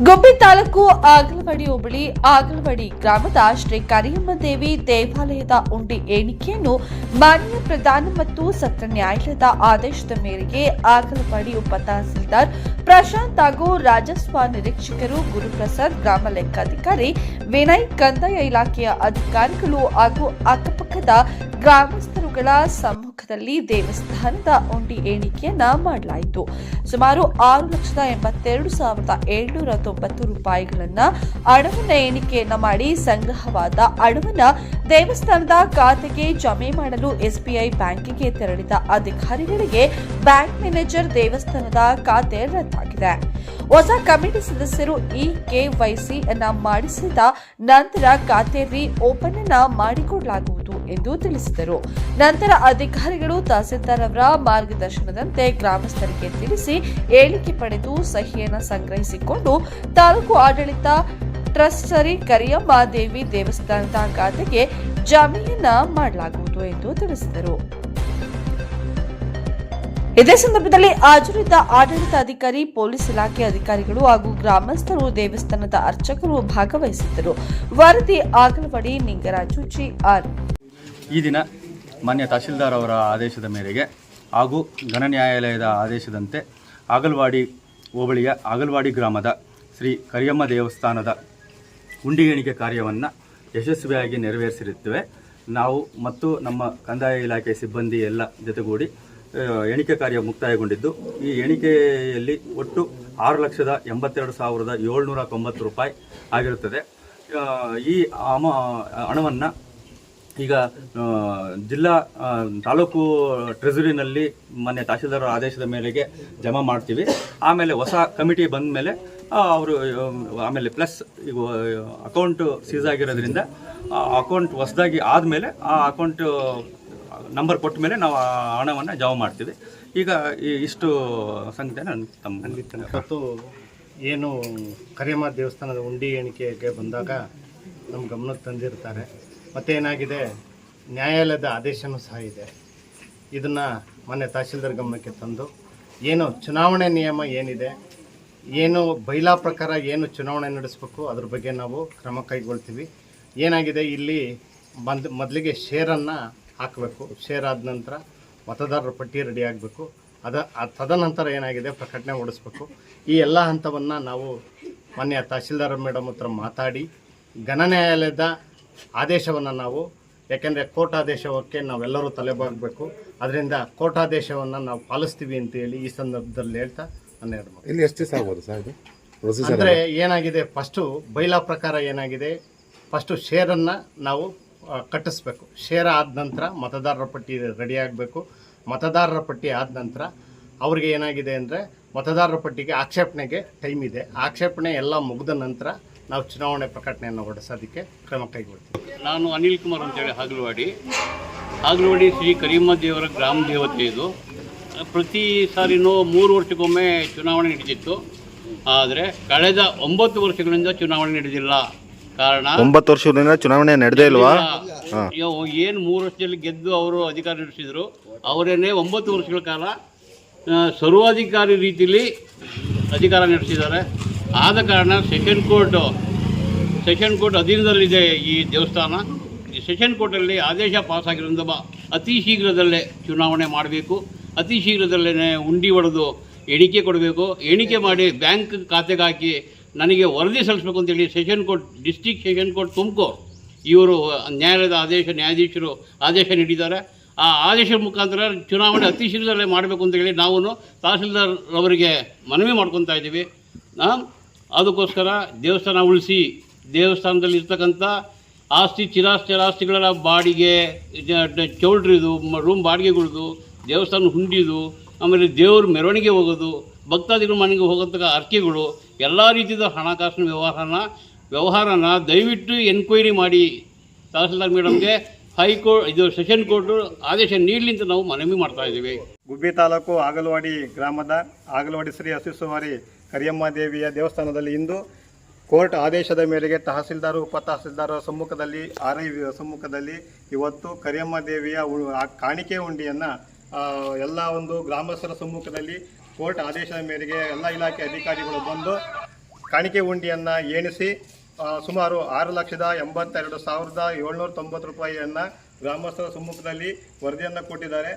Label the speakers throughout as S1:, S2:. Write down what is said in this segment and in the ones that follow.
S1: ಗುಬ್ಬಿ ತಾಲೂಕು ಆಗಲವಾಡಿ ಹೋಬಳಿ, ಆಗಲವಾಡಿ ಗ್ರಾಮದ ಶ್ರೀ ಕರಿಯಮ್ಮ ದೇವಿ ದೇವಾಲಯದ ಉಂಡಿ ಎಣಿಕೆಯನ್ನು ಮಾನ್ಯ ಪ್ರಧಾನ ಮತ್ತು ಸತ್ರ ನ್ಯಾಯಾಲಯದ ಆದೇಶದ ಮೇರೆಗೆ ಆಗಲವಾಡಿ ಉಪ ತಹಸೀಲ್ದಾರ್ ಪ್ರಶಾಂತ್ ಹಾಗೂ ರಾಜಸ್ವ ನಿರೀಕ್ಷಕರು ಗುರುಪ್ರಸಾದ್ ಗ್ರಾಮ ಲೆಕ್ಕಾಧಿಕಾರಿ ವಿನಯ್ ಕಂದಾಯ ಇಲಾಖೆಯ ಅಧಿಕಾರಿಗಳು ಹಾಗೂ ಅಕ್ಕಪಕ್ಕದ ಗ್ರಾಮಸ್ಥರುಗಳ ಸಮ್ಮುಖದಲ್ಲಿ ದೇವಸ್ಥಾನದ ಉಂಡಿ ಎಣಿಕೆಯನ್ನ ಮಾಡಲಾಯಿತು. ಸುಮಾರು ಆರು ಲಕ್ಷದ ಎಂಬತ್ತೆರಡು ಸಾವಿರದ ಏಳ್ನೂರ ತೊಂಬತ್ತು ರೂಪಾಯಿಗಳನ್ನ ಅಡವನ ಎಣಿಕೆಯನ್ನ ಮಾಡಿ ಸಂಗ್ರಹವಾದ ಅಡವನ ದೇವಸ್ಥಾನದ ಖಾತೆಗೆ ಜಮೆ ಮಾಡಲು ಎಸ್ಬಿಐ ಬ್ಯಾಂಕಿಗೆ ತೆರಳಿದ ಅಧಿಕಾರಿಗಳಿಗೆ ಬ್ಯಾಂಕ್ ಮ್ಯಾನೇಜರ್ ದೇವಸ್ಥಾನದ ಖಾತೆ ರದ್ದಾಗಿದೆ. ಹೊಸ ಕಮಿಟಿ ಸದಸ್ಯರು ಇ ಕೆವೈಸಿ ಅನ್ನ ಮಾಡಿಸಿದ ನಂತರ ಖಾತೆ ರೀ ಓಪನ್ ಅನ್ನ ಮಾಡಿಕೊಡಲಾಗುವುದು. ಎಂದು ತಿಳಿಸಿದರು. ನಂತರ ಅಧಿಕಾರಿಗಳು ತಹಸೀಲ್ದಾರ್ ಅವರ ಮಾರ್ಗದರ್ಶನದಂತೆ ಗ್ರಾಮಸ್ಥರಿಗೆ ತಿಳಿಸಿ ಹೇಳಿಕೆ ಪಡೆದು ಸಹಿಯನ್ನು ಸಂಗ್ರಹಿಸಿಕೊಂಡು ತಾಲೂಕು ಆಡಳಿತ ಟ್ರಸ್ಟರಿ ಕರಿಯಮ್ಮ ದೇವಿ ದೇವಸ್ಥಾನದ ಖಾತೆಗೆ ಜಮೀನ ಮಾಡಲಾಗುವುದು ಎಂದು ತಿಳಿಸಿದರು. ಇದೇ ಸಂದರ್ಭದಲ್ಲಿ ಹಾಜರಿದ್ದ ಆಡಳಿತಾಧಿಕಾರಿ, ಪೊಲೀಸ್ ಇಲಾಖೆ ಅಧಿಕಾರಿಗಳು ಹಾಗೂ ಗ್ರಾಮಸ್ಥರು ದೇವಸ್ಥಾನದ ಅರ್ಚಕರು ಭಾಗವಹಿಸಿದ್ದರು. ವರದಿ ಆಗಲವಾಡಿ ನಿಂಗರಾಜು, ಜಿಆರ್.
S2: ಈ ದಿನ ಮಾನ್ಯ ತಹಶೀಲ್ದಾರ್ ಅವರ ಆದೇಶದ ಮೇರೆಗೆ ಹಾಗೂ ಘನ ನ್ಯಾಯಾಲಯದ ಆದೇಶದಂತೆ ಆಗಲ್ವಾಡಿ ಹೋಬಳಿಯ ಆಗಲ್ವಾಡಿ ಗ್ರಾಮದ ಶ್ರೀ ಕರಿಯಮ್ಮ ದೇವಸ್ಥಾನದ ಉಂಡಿ ಎಣಿಕೆ ಕಾರ್ಯವನ್ನು ಯಶಸ್ವಿಯಾಗಿ ನೆರವೇರಿಸಿರುತ್ತೇವೆ. ನಾವು ಮತ್ತು ನಮ್ಮ ಕಂದಾಯ ಇಲಾಖೆ ಸಿಬ್ಬಂದಿ ಎಲ್ಲ ಜೊತೆಗೂಡಿ ಎಣಿಕೆ ಕಾರ್ಯ ಮುಕ್ತಾಯಗೊಂಡಿದ್ದು, ಈ ಎಣಿಕೆಯಲ್ಲಿ ಒಟ್ಟು ಆರು ಲಕ್ಷದ ಎಂಬತ್ತೆರಡು ಸಾವಿರದ ಏಳ್ನೂರ ತೊಂಬತ್ತು ರೂಪಾಯಿ ಆಗಿರುತ್ತದೆ. ಈ ಅಮ, ಹಣವನ್ನು ಈಗ ಜಿಲ್ಲಾ ತಾಲೂಕು ಟ್ರೆಜರಿನಲ್ಲಿ ಮೊನ್ನೆ ತಹಶೀಲ್ದಾರ ಆದೇಶದ ಮೇರೆಗೆ ಜಮಾ ಮಾಡ್ತೀವಿ. ಆಮೇಲೆ ಹೊಸ ಕಮಿಟಿ ಬಂದ ಮೇಲೆ ಅವರು ಆಮೇಲೆ ಪ್ಲಸ್ ಈಗ ಅಕೌಂಟು ಸೀಸ್ ಆಗಿರೋದ್ರಿಂದ, ಆ, ಅಕೌಂಟ್ ಹೊಸದಾಗಿ ಆದಮೇಲೆ, ಆ ಅಕೌಂಟು ನಂಬರ್ ಕೊಟ್ಟ ಮೇಲೆ ನಾವು ಆ ಹಣವನ್ನು ಜಮಾ ಮಾಡ್ತೀವಿ. ಈಗ ಈ ಇಷ್ಟು ನಾನು ತಮ್ಮ
S3: ಮತ್ತು ಏನು ಕರಿಯಮ್ಮ ದೇವಸ್ಥಾನದ ಉಂಡಿ ಎಣಿಕೆಗೆ ಬಂದಾಗ ನಮ್ಮ ಗಮನಕ್ಕೆ ತಂದಿರ್ತಾರೆ. ಮತ್ತೇನಾಗಿದೆ? ನ್ಯಾಯಾಲಯದ ಆದೇಶನೂ ಸಹ ಇದೆ. ಇದನ್ನು ಮೊನ್ನೆ ತಹಶೀಲ್ದಾರ್ ಗಮನಕ್ಕೆ ತಂದು, ಏನು ಚುನಾವಣೆ ನಿಯಮ ಏನಿದೆ, ಏನು ಬೈಲಾ ಪ್ರಕಾರ ಏನು ಚುನಾವಣೆ ನಡೆಸಬೇಕು, ಅದ್ರ ಬಗ್ಗೆ ನಾವು ಕ್ರಮ ಕೈಗೊಳ್ತೀವಿ. ಏನಾಗಿದೆ, ಇಲ್ಲಿ ಬಂದು, ಮೊದಲಿಗೆ ಶೇರನ್ನು ಹಾಕಬೇಕು. ಶೇರ್ ಆದ ನಂತರ ಮತದಾರರ ಪಟ್ಟಿ ರೆಡಿ ಆಗಬೇಕು. ಅದ ತದನಂತರ ಏನಾಗಿದೆ, ಪ್ರಕಟಣೆ ಓಡಿಸ್ಬೇಕು ಈ ಎಲ್ಲ ಹಂತವನ್ನು ನಾವು ಮೊನ್ನೆ ತಹಶೀಲ್ದಾರ್ ಮೇಡಮ್ ಹತ್ರ ಮಾತಾಡಿ, ಘನ ನ್ಯಾಯಾಲಯದ ಆದೇಶವನ್ನು ನಾವು ಯಾಕೆಂದರೆ ಆದೇಶಕ್ಕೆ ನಾವೆಲ್ಲರೂ ತಲೆಬಾಗಬೇಕು. ಅದರಿಂದ ಕೋರ್ಟ್ ಆದೇಶವನ್ನು ನಾವು ಪಾಲಿಸ್ತೀವಿ ಅಂತ ಹೇಳಿ ಈ ಸಂದರ್ಭದಲ್ಲಿ ಹೇಳ್ತಾ ನನ್ನ ಎರಡು
S4: ಇಲ್ಲಿ ಎಷ್ಟು ದಿವಸ ಆಗ್ಬೋದು ಸರ್ ಇದು?
S3: ಅಂದರೆ ಏನಾಗಿದೆ ಫಸ್ಟು ಬೈಲಾ ಪ್ರಕಾರ ಏನಾಗಿದೆ ಫಸ್ಟು ಶೇರನ್ನು ನಾವು ಕಟ್ಟಿಸ್ಬೇಕು. ಶೇರ್ ಆದ ನಂತರ ಮತದಾರರ ಪಟ್ಟಿ ರೆಡಿ ಆಗಬೇಕು. ಮತದಾರರ ಪಟ್ಟಿ ಆದ ನಂತರ ಅವ್ರಿಗೆ ಏನಾಗಿದೆ ಅಂದರೆ ಮತದಾರರ ಪಟ್ಟಿಗೆ ಆಕ್ಷೇಪಣೆಗೆ ಟೈಮ್ ಇದೆ. ಆಕ್ಷೇಪಣೆ ಎಲ್ಲ ಮುಗಿದ ನಂತರ ನಾವು ಚುನಾವಣೆ ಪ್ರಕಟಣೆಯನ್ನು ಹೊರಡಿಸೋದಕ್ಕೆ ಕ್ರಮ ಕೈಗೊಳ್ತೀವಿ.
S5: ನಾನು ಅನಿಲ್ ಕುಮಾರ್ ಅಂತೇಳಿ ಹಾಗಲವಾಡಿ. ಹಾಗಲವಾಡಿ ಶ್ರೀ ಕರಿಯಮ್ಮ ದೇವರ ಗ್ರಾಮ ದೇವತೆ ಇದು. ಪ್ರತಿ ಸಾರಿನೂ ಮೂರು ವರ್ಷಕ್ಕೊಮ್ಮೆ ಚುನಾವಣೆ ನಡೆದಿತ್ತು. ಆದರೆ ಕಳೆದ ಒಂಬತ್ತು ವರ್ಷಗಳಿಂದ ಚುನಾವಣೆ ನಡೆದಿಲ್ಲ. ಕಾರಣ
S4: ಒಂಬತ್ತು ವರ್ಷದಿಂದ ಚುನಾವಣೆ ನಡೆದೇ ಇಲ್ವಾ.
S5: ಏನು ಮೂರು ವರ್ಷದಲ್ಲಿ ಗೆದ್ದು ಅವರು ಅಧಿಕಾರ ನಡೆಸಿದರು? ಅವರೇನೇ ಒಂಬತ್ತು ವರ್ಷಗಳ ಕಾಲ ಸರ್ವಾಧಿಕಾರಿ ರೀತಿಯಲ್ಲಿ ಅಧಿಕಾರ ನಡೆಸಿದ್ದಾರೆ. ಆದ ಕಾರಣ ಸೆಷನ್ ಕೋರ್ಟ್ ಸೆಷನ್ ಕೋರ್ಟ್ ಅಧೀನದಲ್ಲಿದೆ ಈ ದೇವಸ್ಥಾನ. ಈ ಸೆಷನ್ ಕೋರ್ಟಲ್ಲಿ ಆದೇಶ ಪಾಸ್ ಆಗಿರೋದ್ರಿಂದ ಬ- ಅತಿ ಶೀಘ್ರದಲ್ಲೇ ಚುನಾವಣೆ ಮಾಡಬೇಕು. ಅತಿ ಶೀಘ್ರದಲ್ಲೇ ಉಂಡಿ ಹೊಡೆದು ಎಣಿಕೆ ಕೊಡಬೇಕು. ಎಣಿಕೆ ಮಾಡಿ ಬ್ಯಾಂಕ್ ಖಾತೆಗೆ ಹಾಕಿ ನನಗೆ ವರದಿ ಸಲ್ಲಿಸಬೇಕು ಅಂತೇಳಿ session court district session court Tumakuru ಇವರು ನ್ಯಾಯಾಲಯದ ಆದೇಶ ನ್ಯಾಯಾಧೀಶರು ಆದೇಶ ನೀಡಿದ್ದಾರೆ. ಆ ಆದೇಶದ ಮುಖಾಂತರ ಚುನಾವಣೆ ಅತಿ ಶೀಘ್ರದಲ್ಲೇ ಮಾಡಬೇಕು ಅಂತ ಹೇಳಿ ನಾವು ತಹಸೀಲ್ದಾರ್ ಅವರಿಗೆ ಮನವಿ ಮಾಡ್ಕೊತಾ ಇದ್ದೀವಿ. ಆ, ಅದಕ್ಕೋಸ್ಕರ ದೇವಸ್ಥಾನ ಉಳಿಸಿ ದೇವಸ್ಥಾನದಲ್ಲಿ ಇರ್ತಕ್ಕಂಥ ಆಸ್ತಿ ಚಿರಾಸ್ತಿಗಳ ಬಾಡಿಗೆ, ಜ- ಚೌಲ್ಟ್ರಿದು ರೂಮ್ ಬಾಡಿಗೆಗಳದು, ದೇವಸ್ಥಾನ ಹುಂಡಿದು, ಆಮೇಲೆ ದೇವ್ರ ಮೆರವಣಿಗೆ ಹೋಗೋದು, ಭಕ್ತಾದಿಗಳ ಮನೆಗೆ ಹೋಗೋಂಥ ಅರ್ಕೆಗಳು ಎಲ್ಲ ರೀತಿಯ ಹಣಕಾಸಿನ ವ್ಯವಹಾರನ ವ್ಯವಹಾರನ ದಯವಿಟ್ಟು ಎನ್ಕ್ವೈರಿ ಮಾಡಿ ತಹಸೀಲ್ದಾರ್ ಮೇಡಮ್ಗೆ ಹೈಕೋರ್ಟ್ ಇದು ಸೆಷನ್ ಕೋರ್ಟು ಆದೇಶ ನೀಡಲಿ ಅಂತ ನಾವು ಮನವಿ ಮಾಡ್ತಾ ಇದ್ದೀವಿ.
S6: ಗುಬ್ಬಿ ತಾಲೂಕು ಆಗಲವಾಡಿ ಗ್ರಾಮದ ಆಗಲವಾಡಿ ಶ್ರೀ ಹಸಿಸುವಾರಿ ಕರಿಯಮ್ಮ ದೇವಿಯ ದೇವಸ್ಥಾನದಲ್ಲಿ ಇಂದು ಕೋರ್ಟ್ ಆದೇಶದ ಮೇರೆಗೆ ತಹಸೀಲ್ದಾರ್ ಉಪ ತಹಸೀಲ್ದಾರ್ ಸಮ್ಮುಖದಲ್ಲಿ ಆರ್ ಐ ಸಮ್ಮುಖದಲ್ಲಿ ಇವತ್ತು ಕರಿಯಮ್ಮ ದೇವಿಯ ಕಾಣಿಕೆ ಉಂಡಿಯನ್ನು ಎಲ್ಲ ಒಂದು ಗ್ರಾಮಸ್ಥರ ಸಮ್ಮುಖದಲ್ಲಿ ಕೋರ್ಟ್ ಆದೇಶದ ಮೇರೆಗೆ ಎಲ್ಲ ಇಲಾಖೆ ಅಧಿಕಾರಿಗಳು ಬಂದು ಕಾಣಿಕೆ ಉಂಡಿಯನ್ನು ಎಣಿಸಿ ಸುಮಾರು ಆರು ಲಕ್ಷದ ಎಂಬತ್ತೆರಡು ಸಾವಿರದ ಏಳ್ನೂರ ತೊಂಬತ್ತು ರೂಪಾಯಿಯನ್ನು ಗ್ರಾಮಸ್ಥರ ಸಮ್ಮುಖದಲ್ಲಿ ವರದಿಯನ್ನು ಕೊಟ್ಟಿದ್ದಾರೆ.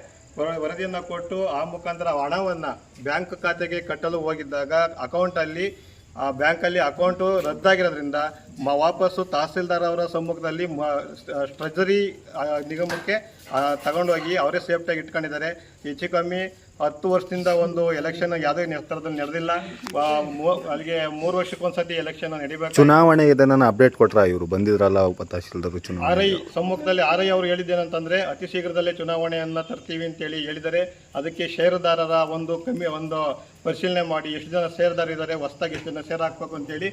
S6: ವರದಿಯನ್ನು ಕೊಟ್ಟು ಆ ಮುಖಾಂತರ ಹಣವನ್ನು ಬ್ಯಾಂಕ್ ಖಾತೆಗೆ ಕಟ್ಟಲು ಹೋಗಿದ್ದಾಗ ಅಕೌಂಟಲ್ಲಿ ಆ ಬ್ಯಾಂಕಲ್ಲಿ ಅಕೌಂಟು ರದ್ದಾಗಿರೋದ್ರಿಂದ ಮ, ವಾಪಸ್ಸು ತಹಸೀಲ್ದಾರ್ ಅವರ ಸಮ್ಮುಖದಲ್ಲಿ ಮ ಟ್ರೆಜರಿ ನಿಗಮಕ್ಕೆ ತಗೊಂಡೋಗಿ ಅವರೇ ಸೇಫ್ಟಿಯಾಗಿ ಇಟ್ಕೊಂಡಿದ್ದಾರೆ. ಹೆಚ್ಚು ಕಮ್ಮಿ ಹತ್ತು ವರ್ಷದಿಂದ ಒಂದು ಎಲೆಕ್ಷನ್ ಯಾವುದೇ ನಿರ್ಧಾರದಲ್ಲಿ ನಡೆದಿಲ್ಲ. ಅಲ್ಲಿಗೆ ಮೂರು ವರ್ಷಕ್ಕೊಂದ್ಸತಿ ಎಲೆಕ್ಷನ್ ನಡಿಬೇಕು.
S4: ಚುನಾವಣೆ ಇದನ್ನ ಅಪ್ಡೇಟ್ ಕೊಟ್ರ ಇವರು ಬಂದಿದ್ರಲ್ಲ ಉಪ ತಹಶೀಲ್ದಾರ್
S6: ಆರ್
S4: ಚುನಾವಣೆ.
S6: ಐ ಸಮ್ಮುಖದಲ್ಲಿ ಆರ್ ಐ ಅವರು ಹೇಳಿದ್ದೇನಂತಂದ್ರೆ ಅತಿ ಶೀಘ್ರದಲ್ಲೇ ಚುನಾವಣೆಯನ್ನ ತರ್ತೀವಿ ಅಂತೇಳಿ ಹೇಳಿದರೆ ಅದಕ್ಕೆ ಷೇರುದಾರರ ಒಂದು ಕಮ್ಮಿ ಒಂದು ಪರಿಶೀಲನೆ ಮಾಡಿ ಎಷ್ಟು ಜನ ಸೇರ್ದಾರಿದ್ದಾರೆ ಹೊಸದಾಗಿ ಎಷ್ಟು ಜನ ಸೇರ್ ಹಾಕ್ಬೇಕು ಅಂತೇಳಿ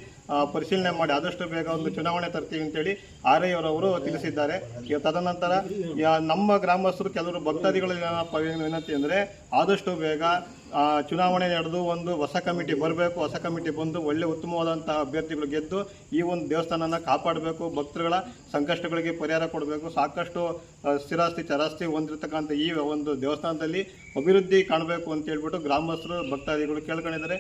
S6: ಪರಿಶೀಲನೆ ಮಾಡಿ ಆದಷ್ಟು ಬೇಗ ಒಂದು ಚುನಾವಣೆ ತರ್ತೀವಿ ಅಂತೇಳಿ ಆರ್ ಐ ಅವರವರು ತಿಳಿಸಿದ್ದಾರೆ ತದನಂತರ ನಮ್ಮ ಗ್ರಾಮಸ್ಥರು, ಕೆಲವರು ಭಕ್ತಾದಿಗಳು ವಿನಂತಿ ಅಂದರೆ ಆದಷ್ಟು ಬೇಗ ಚುನಾವಣೆ ನಡೆದು ಒಂದು ಹೊಸ ಕಮಿಟಿ ಬರಬೇಕು, ಹೊಸ ಕಮಿಟಿ ಬಂದು ಒಳ್ಳೆ ಉತ್ತಮವಾದಂತಹ ಅಭ್ಯರ್ಥಿಗಳು ಗೆದ್ದು ಈ ಒಂದು ದೇವಸ್ಥಾನನ ಕಾಪಾಡಬೇಕು. ಭಕ್ತರುಗಳ ಸಂಕಷ್ಟಗಳಿಗೆ ಪರಿಹಾರ ಕೊಡಬೇಕು. ಸಾಕಷ್ಟು ಸ್ಥಿರಾಸ್ತಿ, ಚರಾಸ್ತಿ ಹೊಂದಿರತಕ್ಕಂಥ ಈ ಒಂದು ದೇವಸ್ಥಾನದಲ್ಲಿ ಅಭಿವೃದ್ಧಿ ಕಾಣಬೇಕು ಅಂತ ಹೇಳ್ಬಿಟ್ಟು ಗ್ರಾಮಸ್ಥರು, ಭಕ್ತಾದಿಗಳು ಕೇಳ್ಕೊಂಡಿದ್ದಾರೆ.